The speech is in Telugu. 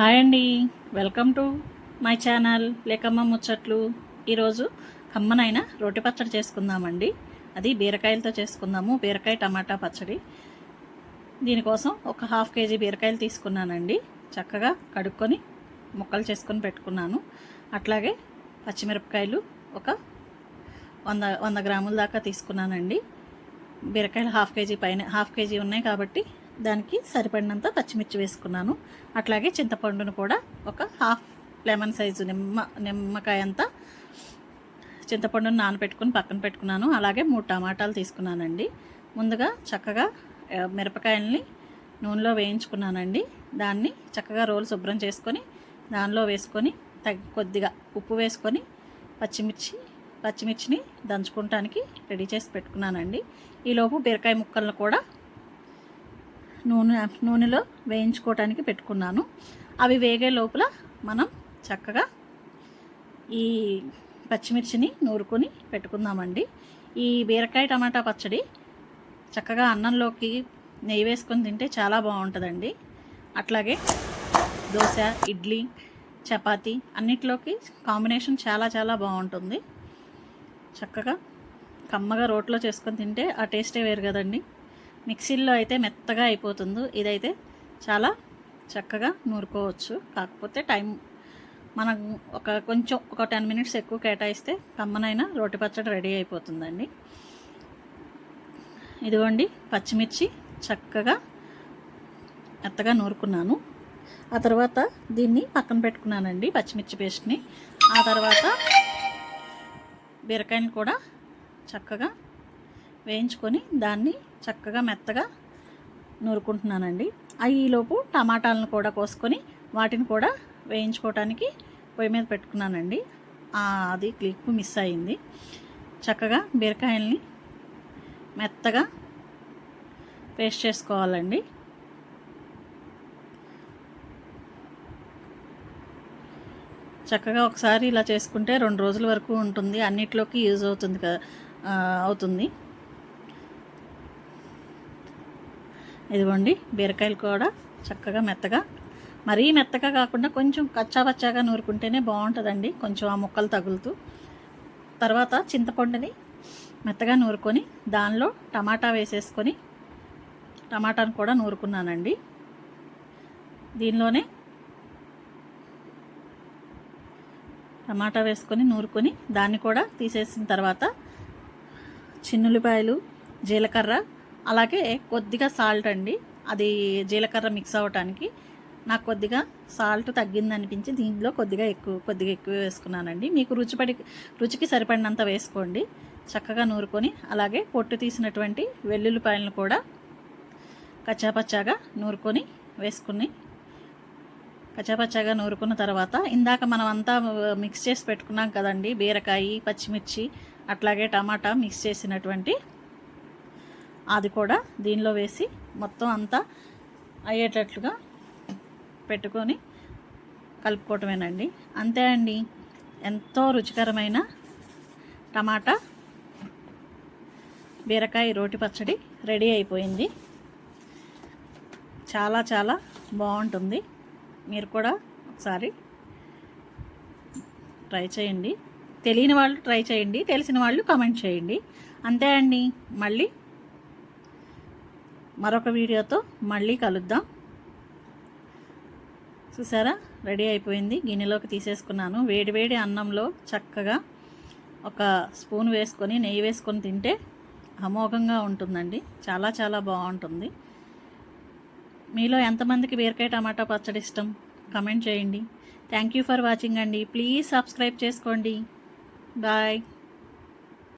హాయ్ అండి. Welcome to my channel Lekamma Muchatlu. ఈరోజు కమ్మనైన రోటి పచ్చడి చేసుకుందామండి. అది బీరకాయలతో చేసుకుందాము. బీరకాయ టమాటా పచ్చడి. దీనికోసం ఒక హాఫ్ కేజీ బీరకాయలు తీసుకున్నానండి. చక్కగా కడుక్కొని ముక్కలు చేసుకొని పెట్టుకున్నాను. అట్లాగే పచ్చిమిరపకాయలు ఒక వంద వంద గ్రాముల దాకా తీసుకున్నానండి. బీరకాయలు హాఫ్ కేజీ పైన హాఫ్ కేజీ ఉన్నాయి కాబట్టి దానికి సరిపడినంత పచ్చిమిర్చి వేసుకున్నాను. అట్లాగే చింతపండును కూడా ఒక హాఫ్ లెమన్ సైజు నిమ్మ నిమ్మకాయ అంతా చింతపండును నానబెట్టుకుని పక్కన పెట్టుకున్నాను. అలాగే మూడు టమాటాలు తీసుకున్నానండి. ముందుగా చక్కగా మిరపకాయల్ని నూనెలో వేయించుకున్నానండి. దాన్ని చక్కగా రోలు శుభ్రం చేసుకొని దానిలో వేసుకొని తగ్గి కొద్దిగా ఉప్పు వేసుకొని పచ్చిమిర్చి పచ్చిమిర్చిని దంచుకుంటానికి రెడీ చేసి పెట్టుకున్నానండి. ఈలోపు బీరకాయ ముక్కలను కూడా నూనె నూనెలో వేయించుకోవటానికి పెట్టుకున్నాను. అవి వేగే లోపల మనం చక్కగా ఈ పచ్చిమిర్చిని నూరుకొని పెట్టుకుందామండి. ఈ బీరకాయ టమాటా పచ్చడి చక్కగా అన్నంలోకి నెయ్యి వేసుకొని తింటే చాలా బాగుంటుందండి. అట్లాగే దోశ ఇడ్లీ చపాతి అన్నిట్లోకి కాంబినేషన్ చాలా చాలా బాగుంటుంది. చక్కగా కమ్మగా రోట్లో చేసుకొని తింటే ఆ టేస్టే వేరు కదండి. మిక్సీలో అయితే మెత్తగా అయిపోతుంది ఇదైతే చాలా చక్కగా నూరుకోవచ్చు. కాకపోతే టైం మనం ఒక కొంచెం ఒక టెన్ మినిట్స్ ఎక్కువ కేటాయిస్తే కమ్మనైనా రోటి పచ్చడి రెడీ అయిపోతుందండి. ఇదిగోండి పచ్చిమిర్చి చక్కగా మెత్తగా నూరుకున్నాను. ఆ తర్వాత దీన్ని పక్కన పెట్టుకున్నానండి పచ్చిమిర్చి పేస్ట్ని. ఆ తర్వాత బీరకాయని కూడా చక్కగా వేయించుకొని దాన్ని చక్కగా మెత్తగా నూరుకుంటున్నానండి. ఆ ఈలోపు టమాటాలను కూడా కోసుకొని వాటిని కూడా వేయించుకోవటానికి పొయ్యి మీద పెట్టుకున్నానండి. అది క్లిక్ మిస్ అయింది చక్కగా బీరకాయల్ని మెత్తగా పేస్ట్ చేసుకోవాలండి. చక్కగా ఒకసారి ఇలా చేసుకుంటే రెండు రోజుల వరకు ఉంటుంది. అన్నిట్లోకి యూజ్ అవుతుంది కదా అవుతుంది. ఇదిగోండి బీరకాయలు కూడా చక్కగా మెత్తగా. మరీ మెత్తగా కాకుండా కొంచెం కచ్చాపచ్చాగా నూరుకుంటేనే బాగుంటుందండి కొంచెం ఆ ముక్కలు తగులుతూ. తర్వాత చింతపండుని మెత్తగా నూరుకొని దానిలో టమాటా వేసేసుకొని టమాటాను కూడా నూరుకున్నానండి. దీనిలోనే టమాటా వేసుకొని నూరుకొని దాన్ని కూడా తీసేసిన తర్వాత చిన్నులిపాయలు జీలకర్ర అలాగే కొద్దిగా సాల్ట్ అండి. అది జీలకర్ర మిక్స్ అవ్వటానికి నాకు కొద్దిగా సాల్ట్ తగ్గింది అనిపించి దీంట్లో కొద్దిగా ఎక్కువ కొద్దిగా ఎక్కువ వేసుకున్నానండి. మీకు రుచిపడి రుచికి సరిపడినంత వేసుకోండి. చక్కగా నూరుకొని అలాగే పొట్టు తీసినటువంటి వెల్లుల్లిపాయలను కూడా కచ్చాపచ్చాగా నూరుకొని వేసుకుని కచ్చాపచ్చాగా నూరుకున్న తర్వాత ఇందాక మనం అంతా మిక్స్ చేసి పెట్టుకున్నాం కదండి. బీరకాయ పచ్చిమిర్చి అట్లాగే టమాటా మిక్స్ చేసినటువంటి అది కూడా దీనిలో వేసి మొత్తం అంతా అయ్యేటట్లుగా పెట్టుకొని కలుపుకోవటమేనండి. అంతే అండి. ఎంతో రుచికరమైన టమాటా బీరకాయ రోటి పచ్చడి రెడీ అయిపోయింది. చాలా చాలా బాగుంటుంది. మీరు కూడా ఒకసారి ట్రై చేయండి. తెలియని వాళ్ళు ట్రై చేయండి. తెలిసిన వాళ్ళు కామెంట్ చేయండి. అంతే అండి. మళ్ళీ మరొక వీడియోతో మళ్ళీ కలుద్దాం. చూసారా? రెడీ అయిపోయింది. గిన్నెలోకి తీసేసుకున్నాను. వేడివేడి అన్నంలో చక్కగా ఒక స్పూన్ వేసుకొని నెయ్యి వేసుకొని తింటే అమోఘంగా ఉంటుందండి. చాలా చాలా బాగుంటుంది. మీలో ఎంతమందికి బీరకాయ టమాటా పచ్చడి ఇష్టం? కమెంట్ చేయండి. థ్యాంక్ యూ ఫర్ వాచింగ్ అండి. ప్లీజ్ సబ్స్క్రైబ్ చేసుకోండి. బాయ్.